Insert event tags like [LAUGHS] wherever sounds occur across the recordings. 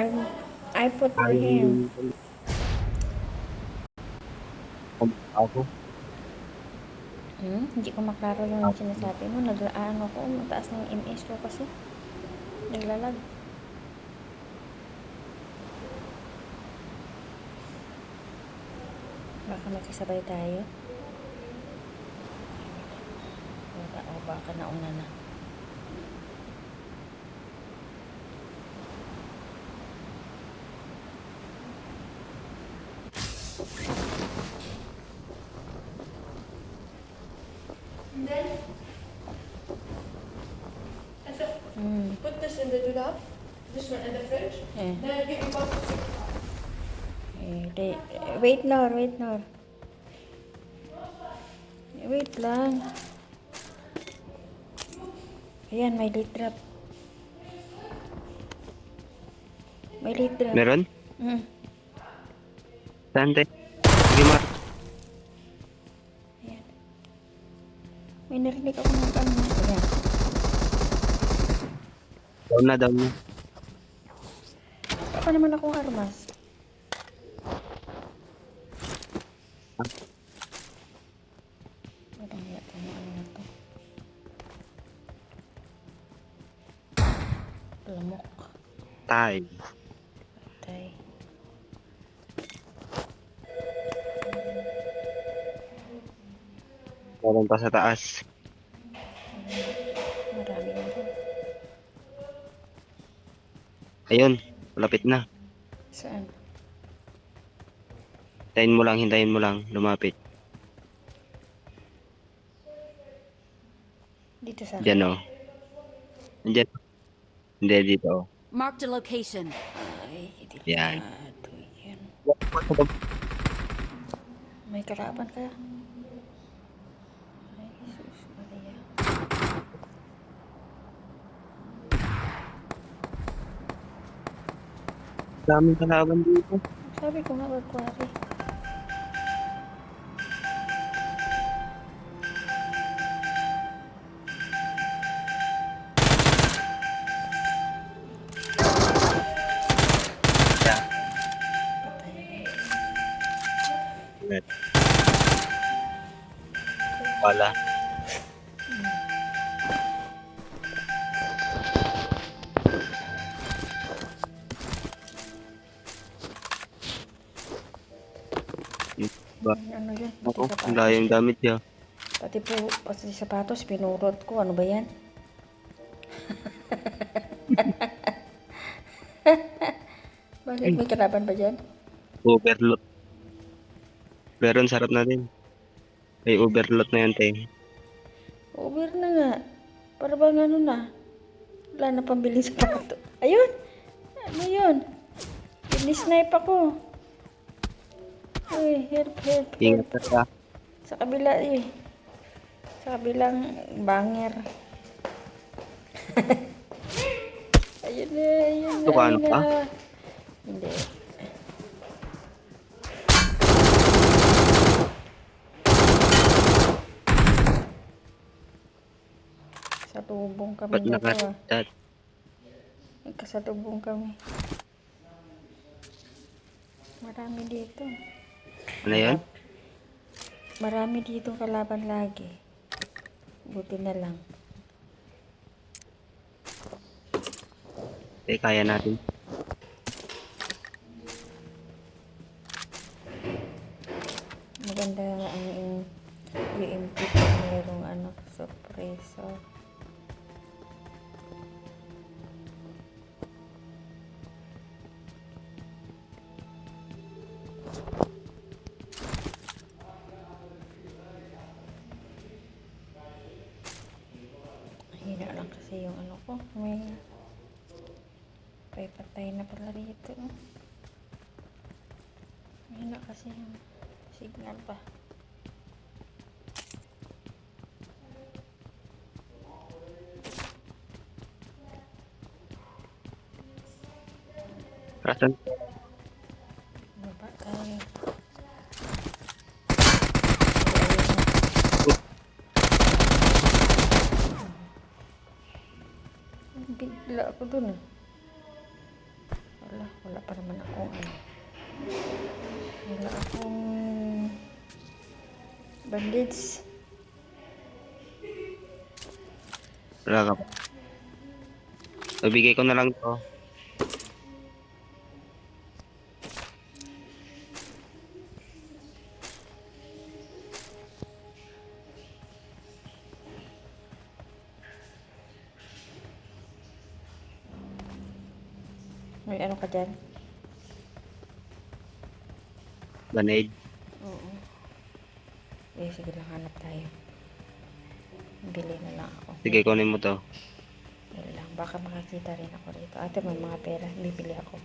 Um, I put for him. Ako? Hmm? Hindi ko maklaro yung sinasabi mo. Naglaan ako. Mataas ng MS ko kasi. Naglalag. Baka magkasabay tayo. O baka nauna na. Put this in the doolab, this one in the fridge. Eh. Then get your box. Eh, de- wait Nor, wait Nor. Wait lang. Ayan, may late drop. May late drop. Meron? Mm. Saan? Sige ma. Ayan. May narinig ako ng ano. Ayan. Down na, down na. Baka naman akong armas. Lamok. Tay. Patay. Meron pa sa taas. Ayun. Malapit na. Saan? Hintayin mo lang, hintayin mo lang. Lumapit. Dito sa. Diyan oh. Diyan. Hindi, dito oh. Marked a location. Ay, hindi Yan. Ito yan. May karaban ka? Daming kalaban dito. Sabi ko nga, magkwari. Ba? Ano yan? Ako, ang layong damit niya. Pati po, pati sapatos, pinurot ko. Ano ba yan? [LAUGHS] Bakit may kalaban ba dyan? Overload. Meron sarap na din. May overload na yan, te. Over na nga. Para bang ano na? Wala na pambiling sapato. Ayun! Ano yun? Pinisnipe ako. Uy, help, help, help. Ingat ka sa Sa kabila eh. Sa kabilang banger. [LAUGHS] ayun na, ayun na, Tukano ayun ka? Hindi. Sa tubong kami Ba't dito ah. nakatat? Nagkasalubong kami. Marami dito. Ano yan? Marami dito kalaban lagi. Buti na lang. Eh, kaya natin. Maganda ang yung UMP pag mayroong ano, suppressor. Hina kasi yung signal pa. Kasan? Baba tayo. Bigla ako dun eh. Bandage. Wala ka pa. Nabigay ko na lang to. May ano ka dyan? Band-aid. Oo. Eh, sige lang, hanap tayo. Bili na lang ako. Sige, kunin mo to. Bili lang. Baka makakita rin ako rito. Ate, may mga pera. Bibili ako.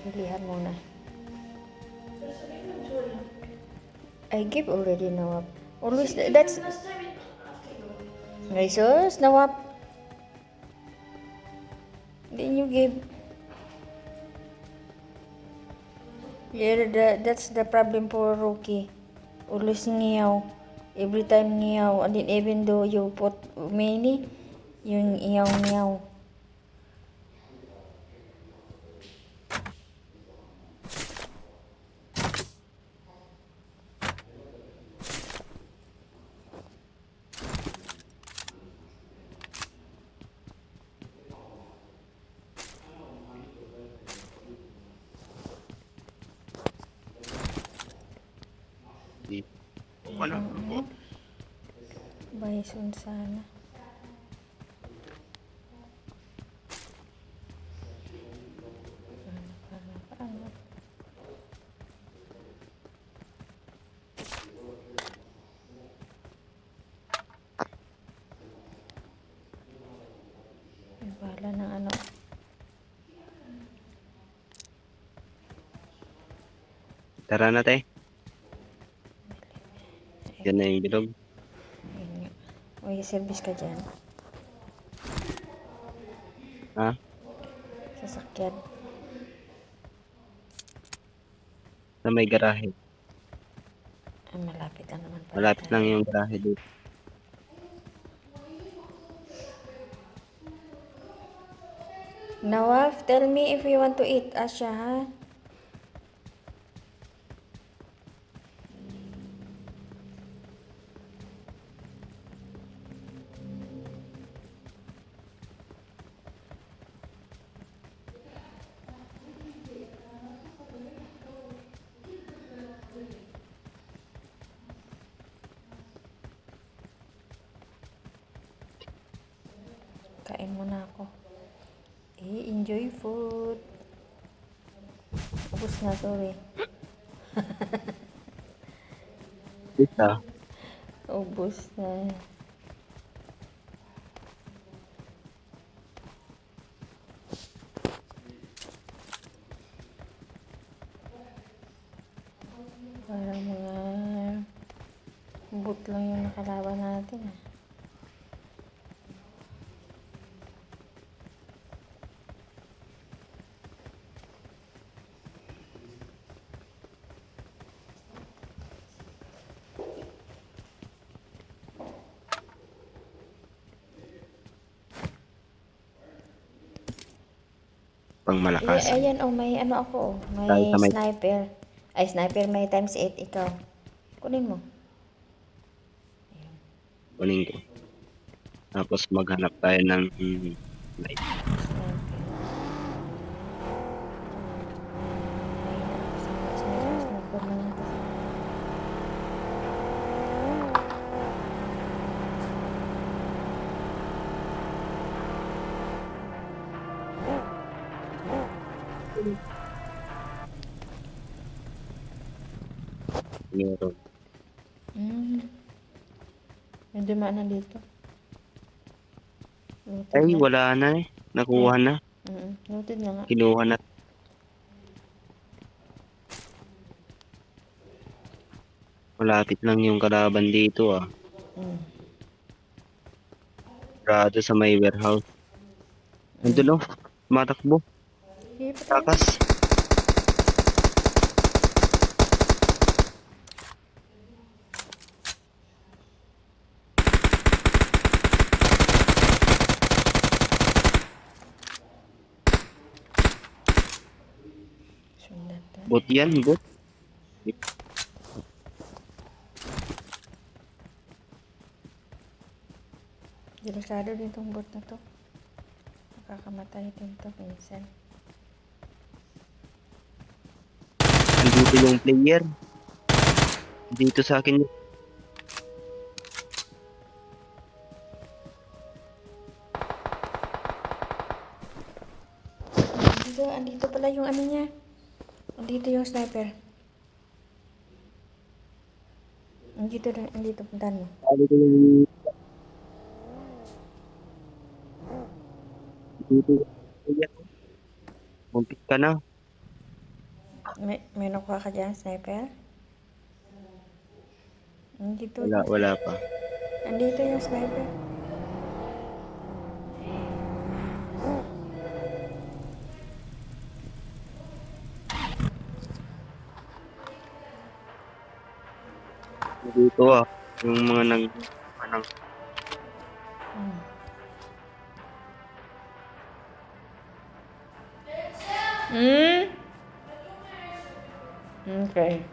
Bilihan muna. I give already Nawab. Always, that's... Jesus, Nawab. Didn't you give? Yeah, the, that's the problem for Rookie. Always ngiyaw. Every time ngiyaw. And then even though you put many, yung iyaw Wala. Ano? Bison sana. Bahala ng ano. Tara na, te. Yan na yung bilog. May service ka dyan. Ha? Sasakyan. Na may garahe. Ah, malapit lang naman pala. Malapit lang yung garahe dito. Nawaf, tell me if you want to eat. Asya, ha? Kain muna ako. Eh, enjoy food. Ubus na, sorry. Dito. Ubus na. Parang mga boot lang yung nakalaban natin ah. Malakas. Ay, ayan, oh, may ano ako, oh. May may- sniper. Ay, sniper, may times 8 ikaw. Kunin mo. Kunin ko. Tapos maghanap tayo ng mm, light. Meron. Mm. May dumaan na dito. Noted Ay, na. wala na eh. Nakuha na. Mm, noted na nga. Kinuha na. Malapit lang yung kalaban dito ah. Mm. Sigurado sa may warehouse. Nandun oh. Matakbo. Patay. Takas. Sundan to. Bot. Delikado din tong bot na to. Nakakamatay din to minsan. Andito yung player. Dito sa akin yun. Andito, andito pala yung ano niya. Andito yung sniper. Andito rin, andito puntahan mo. Ko yung... Dito yung player. Mumpit ka na. May, may nakuha ka dyan, sniper? Andito. Wala, wala pa. Andito yung sniper. Dito ah. Yung mga nang... Anong... Hmm. Hmm? Okay.